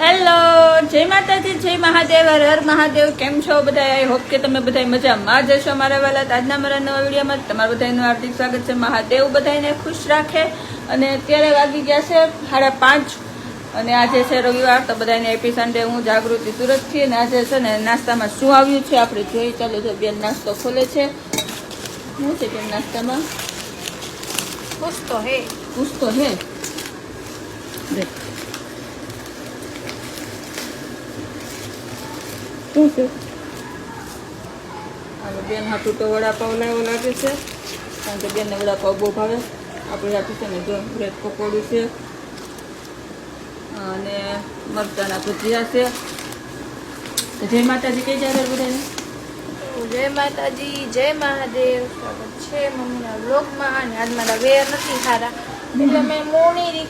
Hello જય માતાજી, જય મહાદેવ, હર હર મહાદેવ, કેમ છો બધા આઈ હોપ કે તમે બધા મજામાં જ હશો મારા વાલા આજના મારા નવા વિડીયોમાં તમારું બધાનું હાર્દિક સ્વાગત છે. મહાદેવ બધાને ખુશ રાખે અને અત્યારે વાગી ગયા છે સાડા પાંચ અને આજે છે રવિવાર તો બધાને હેપી સન્ડે. હું જાગૃતિ સુરતથી અને આજે છે ને નાસ્તામાં શું આવ્યું છે? આપણે જોઈ ચાલો જો બેન નાસ્તો ખોલે છે. શું છે બેન નાસ્તામાં? ખુશ है હે. तो હે. देख શું છે? અને બેન હાટું તો વડાપાવ લાવ્યો લાગે છે. કારણ કે બેનને વડાપાવ બહુ ભાવે. આપણે હાટું છે ને જો બ્રેડ પકોડું છે. અને મરચાના ભજીયા છે. તો જય માતાજી કઈ જાય બધાને જય માતાજી જય મહાદેવ. સ્વાગત છે મમ્મીના બ્લોગમાં અને આજ મારા વેર નથી સારા એટલે મેં મોણી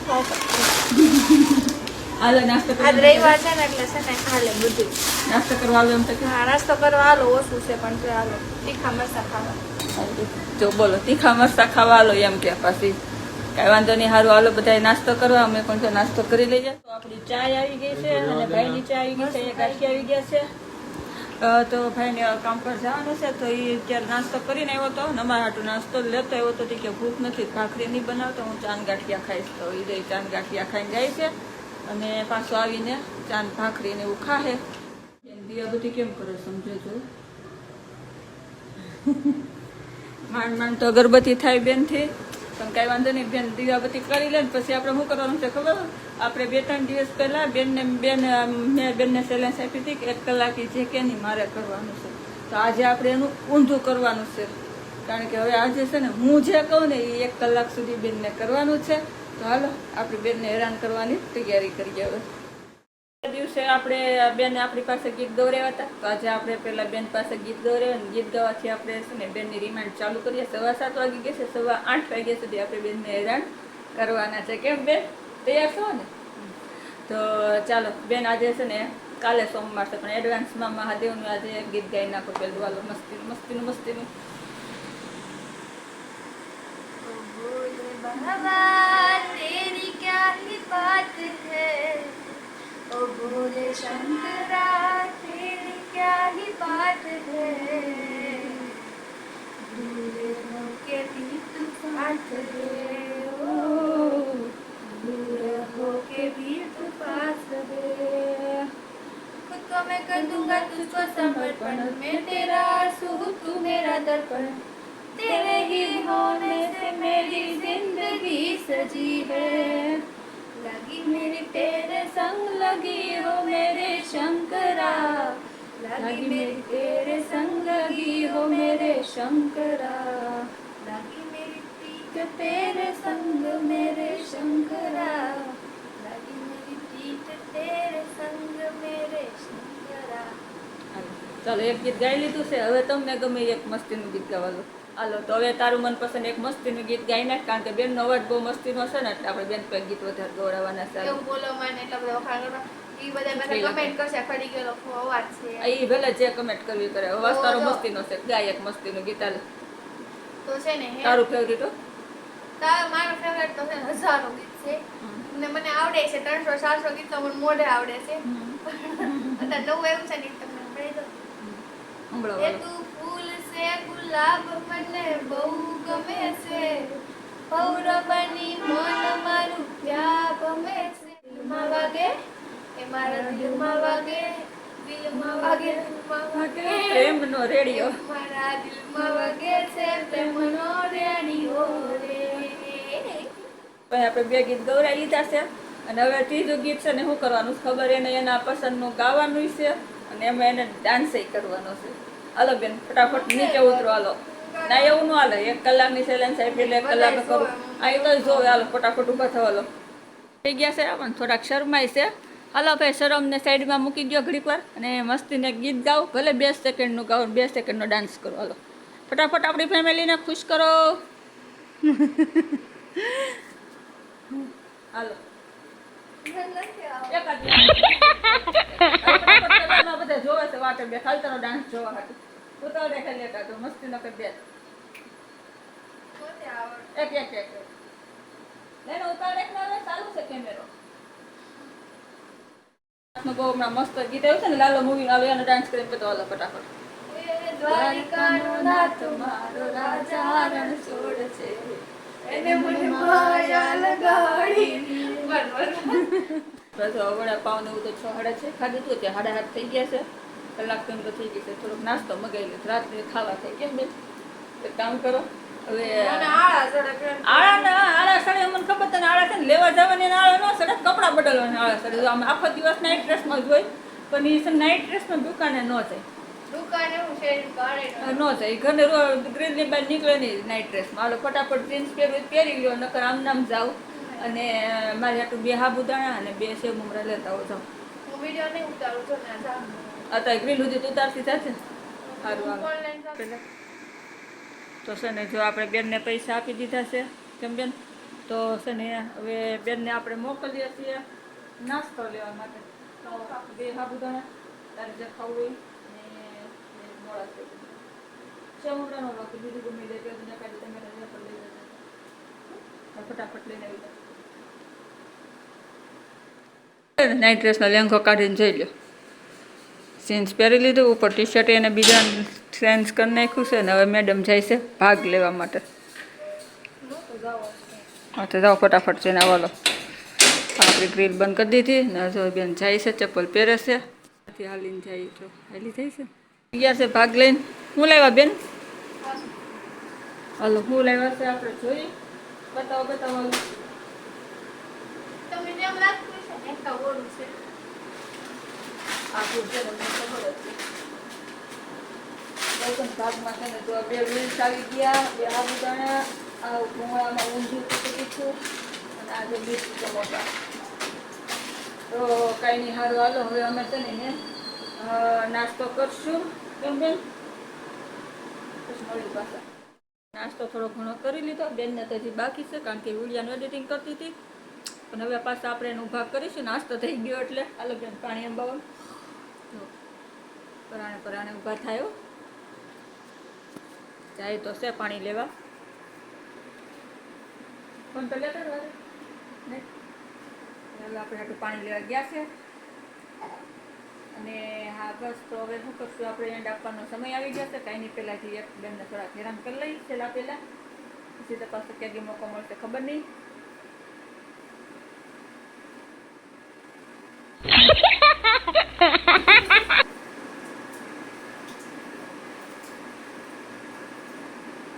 નાસ્તો આજ રવિવાર છે ને એટલે છે ને હાલે બધું. નાસ્તો કરવા આવ્યો એમ તો કે હા નાસ્તો કરવા આલો ઓછું છે પણ તો હાલો. તીખા મરસા ખાવા. જો બોલો તીખા મરસા ખાવા આલો એમ કે પછી. કઈ વાંધો નહીં સારું હાલો બધા નાસ્તો કરવા અમે પણ તો નાસ્તો કરી લઈએ. તો આપણી ચાય આવી ગઈ છે અને ભાઈની ચા આવી ગઈ છે એક ગાંઠી આવી ગયા છે. તો ભાઈને કામ પર જવાનું છે, તો એ અત્યારે નાસ્તો કરીને આવ્યો હતો ને અમારા હાટું નાસ્તો લેતો આવ્યો હતો કે ભૂખ નથી, ભાખરી નહીં બનાવતો, હું ચાંદ ગાંઠિયા ખાઈશ. તો એ રહી ચાંદ ગાંઠિયા ખાઈને જાય છે, અને પાછો આવીને ચાંદ ભાખરી ને એવું ખાહે. દિયા બધી કેમ કરે સમજે છો? માંડ માંડ તો અગરબત્તી થાય બેનથી. પણ કાંઈ વાંધો નહીં, બેન, દીવાબત્તી કરી લે પછી આપણે શું કરવાનું છે ખબર? આપણે બે ત્રણ દિવસ પહેલા બેનને, બેન મેં બેનને ચેલેન્જ આપી હતી કે એક કલાક જે કે નહીં મારે કરવાનું છે. તો આજે આપણે એનું ઊંધું કરવાનું છે. કારણ કે હવે આજે છે ને હું જે કહું ને એ એક કલાક સુધી બેનને કરવાનું છે. તો હાલો, આપણે બેનને હેરાન કરવાની તૈયારી કરીએ હવે. દિવસે આપણે બેન આપણી પાસે ગીત ગૌર્યા હતા. તો આજે આપણે પેલા બેન પાસે ગીત ગૌર્યા અને ગીત ગાવાથી આપણે છે ને બેનની રિમાન્ડ ચાલુ કરીએ. સવા સાત વાગી ગયા છે, સવા આઠ વાગ્યા સુધી આપણે બેનને હેરાન કરવાના છે. કેમ બેન? તૈયાર છો ને? તો ચાલો, બેન આજે છે ને કાલે સોમવાર છે, પણ એડવાન્સમાં મહાદેવનું આજે ગીત ગાઈ નાખો પેલું વાલો, મસ્તી, મસ્તીનું મસ્તીનું. ભગવાન તેરી ક્યા બાત હૈ ओ भोले शंकरा तेरी क्या ही बात है? भूले भी तू साथ है खुद को मैं कर दूँगा तुझको समर्पण, मैं तेरा आँसू तू मेरा दर्पण। तेरे ही होने से मेरी ज़िंदगी सजी है। लगी मेरी तेरे संग लगी हो मेरे शंकरा लगी मेरी तेरे संग लगी हो मेरे शंकरा लगी मेरी प्रीत तेरे संग मेरे शंकरा लगी मेरी प्रीत तेरे संग मेरे शंकरा ચાલો એક ગીત ગાઈ લીધું છે હવે તમને ગમે એક મસ્તીનું ગીત ગાવાનું હાલો તો હવે તારું મનપસંદ એક મસ્તીનું ગીત ગાઈ નાખ કારણ કે બેનનો અવાજ બહુ મસ્તીનો છે ને એટલે આપણે બેન પર ગીત વધારે ગૌરવવાના છે. એવું બોલો મને એટલા બધા વખાણ કરો ઈ બધા બધા કમેન્ટ કરશે ફરી ગયેલો અવાજ છે. એ ભલે જે કમેન્ટ કરવી કરે અવાજ તારો મસ્તીનો છે ગાય એક મસ્તીનું ગીત હાલ. તો છે ને તારું ફેવરિટ હો? તાર મારો ફેવરેટ તો છે હજારો ગીત છે. ને મને આવડે છે ત્રણસો ચારસો ગીત તો મને મોઢે આવડે છે. અત્યારે નવું એવું છે ને તમને સંભળાવી દો એ તું. ફૂલ છે ગુલાબ મને બહુ ગમે છે. પૌરવની મન મારું ત્યાં ગમે છે? દિલમાં વાગે એ મારા દિલમાં વાગે. દિલમાં વાગે દિલમાં વાગે. પ્રેમનો રેડિયો. મારા દિલમાં વાગે છે પ્રેમનો રેડિયો રે. પછી આપણે બે ગીત ગૌરાઈ લીધા છે. અને હવે ત્રીજું ગીત છે ને શું કરવાનું છે ખબર એને એના પસંદનું ગાવાનું છે. અને એમાં એને ડાન્સ કરવાનો છે. હાલો બેન ફટાફટ નીચે ઉતરો હાલો. ના એવું ન હાલે. એક કલાકની સેલેન્સ આપી એટલે એક કલાક કરું. એ તો જોવે. હાલો ફટાફટ ઊભા થવા હાલો. થઈ ગયા છે પણ થોડાક શરમાય છે. હાલો ભાઈ શરમને સાઈડમાં મૂકી દો ઘડીક વાર અને મસ્તીને ગીત ગાઓ. ભલે બે સેકન્ડનું ગાઓ બે સેકન્ડનો ડાન્સ કરો હાલો. ફટાફટ આપણી ફેમિલીને ખુશ કરો. હાલો. બધા જોવે છે વાટે બે ખાલતાનો ડાન્સ જોવા હાટુ. ઉતાવળે ખાલી એકાદો મસ્તીનો કરી દે નથી એક એક એક. લઈને ઉતાર એક ચાલુ છે કેમેરો. બહુ હમણાં મસ્ત ગીત આવ્યું છે ને લાલો મૂવી આવે અને ડાન્સ કરીને બધો હાલો ફટાફટ. દ્વારિકાનો નાથ મારો રાજા રણ છોડ છે. એને મને માયા લગાડી બસ બસ. બસ હવે ને એવું તો છ હાડા છે. ખાધું તું ત્યાં સાડા હાથ થઈ ગયા છે? કલાક તો તો થઈ ગઈ છે. થોડોક નાસ્તો મગાવી લીધો રાત્રે ખાવા થઈ ગયા બેન? એક કામ કરો. હવે આળા ના આળા સડે મને ખબર તને આળા છે ને લેવા જવાની આળા ન સડે કપડાં બદલવાની આળા સડે. આમ આખો દિવસ નાઇટ ડ્રેસમાં જ હોય પણ એ છે નાઇટ ડ્રેસમાં દુકાને ન જાય. દુકાને હું શેરી ન જાય. ઘરે ગ્રીનની બહાર નીકળે નહીં નાઇટ ડ્રેસમાં હાલો ફટાફટ જીન્સ પહેરવું પહેરી લ્યો નકર આમ નામ જાઉં. અને મારે આટલું બે હાબુદાણા અને બે સેવ મમરા લેતા હોઉં જાઓ હું વીડિયો નહીં ઉતારું છું જા અત્યારે ગ્રીલ સુધી તું ઉતારતી થશે સારું ઓનલાઈન પેલા. તો છે ને જો આપણે બેનને પૈસા આપી દીધા છે કેમ બેન? તો છે ને હવે બેનને આપણે મોકલીએ છીએ નાસ્તો લેવા માટે. તો બે સાબુદાણા તારે જે ખાવું હોય ને મોડા છે સેવડાનો લોટ બીજું ગમે તે બીજા કાઢી તમે રજા પર લઈ જજો. ફટાફટ લઈને આવી નાઇટ ડ્રેસનો લેંઘો કાઢીને જોઈ લો જીન્સ પહેરી લીધું, ઉપર ટી શર્ટ એને બીજા ચેન્જ કરી નાખ્યું છે ને હવે મેડમ જાય છે ભાગ લેવા માટે. હા, તો જાઓ ફટાફટ છે ને આવો આપણી ગ્રીલ બંધ કરી દીધી ને જો બેન જાય છે, ચપ્પલ પહેરે છે. ત્યાંથી હાલીને જાય તો હાલી જાય છે? ગયા છે ભાગ લઈને? હું લાવ્યા બેન? હાલો, હું લાવ્યા છે આપણે જોઈએ. બતાવો બતાવો. તમે જેમ લાગતું છે. આખું છે ને ખબર હતી દર્શન ભાગમાં છે તો બે wheels આવી ગયા બે સાબુદાણા આ ભૂંગળામાં તૂટી દીધું અને આજે બીટ ટમોટા તો કાંઈ નહીં સારું હાલો હવે અમે છે ને નાસ્તો કરશું. કેમ બેન પછી મળી પાછા નાસ્તો થોડો ઘણો કરી લીધો બેનને તો હજી બાકી છે કારણ કે વિડીયાનું એડિટિંગ કરતી હતી પણ હવે પાછા આપણે એનો ભાગ કરીશું નાસ્તો થઈ ગયો એટલે અલગ પાણી અંબાવો જો પરાણે પરાણે ઊભા થયો જાય તો છે પાણી લેવા. ફોન તો લેતા. ચાલો આપણે આટલું પાણી લેવા ગયા છે. અને હા બસ તો હવે શું કરશું? આપણે એન્ડ આપવાનો સમય આવી ગયો છે કાંઈ નહીં પહેલાંથી એક બેનને થોડાક હેરાન કરી લઈ છેલ્લા પહેલાં. પછી તપાસ ક્યાંથી મોકો મળશે ખબર નહીં.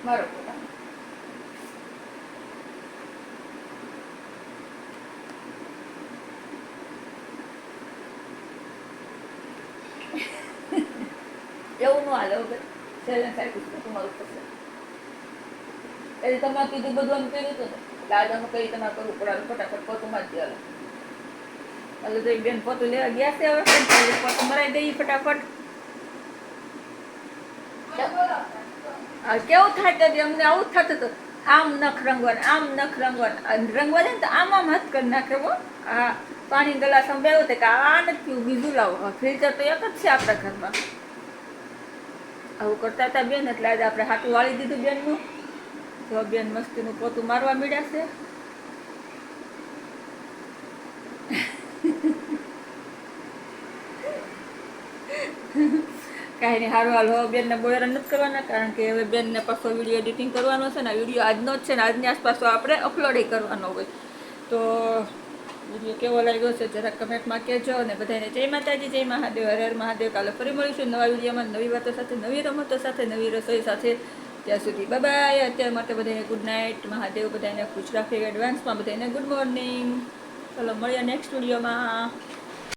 મારો પોતાનો એવું ન હાલે એટલે કીધું બધું એમ કર્યું હતું ને? એટલે આજે કઈ તમારે કરવું પડે ફટાફટ પોતું માં જ હાલો, તો બેન પોતું લેવા ગયા છે હવે. દઈએ ફટાફટ. કેવું થાય ત્યારે અમને, આવું થતું હતું આમ નખ રંગવાનું આમ નખ રંગવાનું રંગવા જાય ને તો આમ આમ હાથ કરી નાખે હો. હા પાણી ગલાસ સંભાવ્યો તે કે આ નથી બીજું લાવો. ફિલ્ટર તો એક જ છે આપણા ઘરમાં. આવું કરતા હતા બેન, એટલે આજે આપણે હાથું વાળી દીધું બેનનું. તો બેન મસ્તીનું પોતું મારવા મળ્યા છે. કાંઈ નહીં સારું હાલ, હવે બેનને બહુ હેરાન નથી કરવાના, કારણ કે હવે બેનને પાછો વીડિયો એડિટિંગ કરવાનો છે ને વીડિયો આજનો જ છે ને, આજની આસપાસ આપણે અપલોડ કરવાનો હોય. તો વીડિયો કેવો લાગ્યો છે જરા કમેન્ટમાં કહેજો અને બધાને જય માતાજી, જય મહાદેવ, હર હર મહાદેવ. કાલે ફરી મળીશું નવા વિડીયોમાં, નવી વાતો સાથે, નવી રમતો સાથે, નવી રસોઈ સાથે. ત્યાં સુધી બાય અત્યાર માટે બધાને ગુડ નાઇટ મહાદેવ બધાને ખુશ રાખે એડવાન્સમાં બધાને ગુડ મોર્નિંગ ચલો, મળીએ નેક્સ્ટ વિડીયોમાં.